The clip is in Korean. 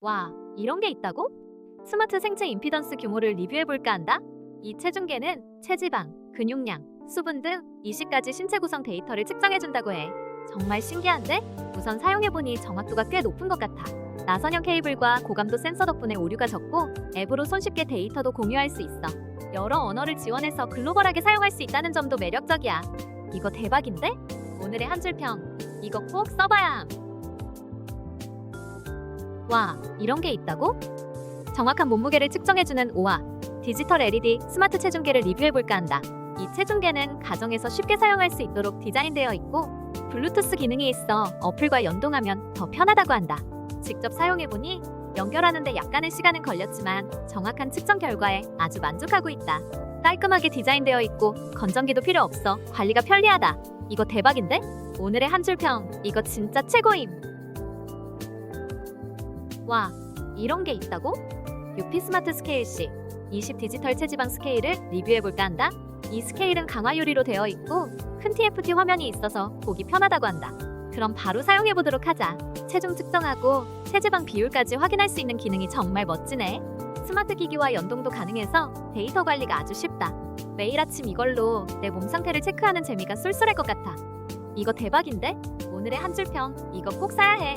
와, 이런 게 있다고? 스마트 생체 임피던스 규모를 리뷰해볼까 한다? 이 체중계는 체지방, 근육량, 수분 등 20가지 신체 구성 데이터를 측정해준다고 해. 정말 신기한데? 우선 사용해보니 정확도가 꽤 높은 것 같아. 나선형 케이블과 고감도 센서 덕분에 오류가 적고 앱으로 손쉽게 데이터도 공유할 수 있어. 여러 언어를 지원해서 글로벌하게 사용할 수 있다는 점도 매력적이야. 이거 대박인데? 오늘의 한 줄 평. 이거 꼭 써봐야 함. 와, 이런 게 있다고? 정확한 몸무게를 측정해주는 오아 디지털 LED 스마트 체중계를 리뷰해볼까 한다. 이 체중계는 가정에서 쉽게 사용할 수 있도록 디자인되어 있고 블루투스 기능이 있어 어플과 연동하면 더 편하다고 한다. 직접 사용해보니 연결하는데 약간의 시간은 걸렸지만 정확한 측정 결과에 아주 만족하고 있다. 깔끔하게 디자인되어 있고 건전기도 필요 없어 관리가 편리하다. 이거 대박인데? 오늘의 한 줄 평 이거 진짜 최고임. 와 이런 게 있다고? 유피 스마트 스케일 C 20 디지털 체지방 스케일을 리뷰해볼까 한다. 이 스케일은 강화 유리로 되어 있고 큰 TFT 화면이 있어서 보기 편하다고 한다. 그럼 바로 사용해보도록 하자. 체중 측정하고 체지방 비율까지 확인할 수 있는 기능이 정말 멋지네. 스마트 기기와 연동도 가능해서 데이터 관리가 아주 쉽다. 매일 아침 이걸로 내 몸 상태를 체크하는 재미가 쏠쏠할 것 같아. 이거 대박인데? 오늘의 한 줄 평 이거 꼭 사야 해.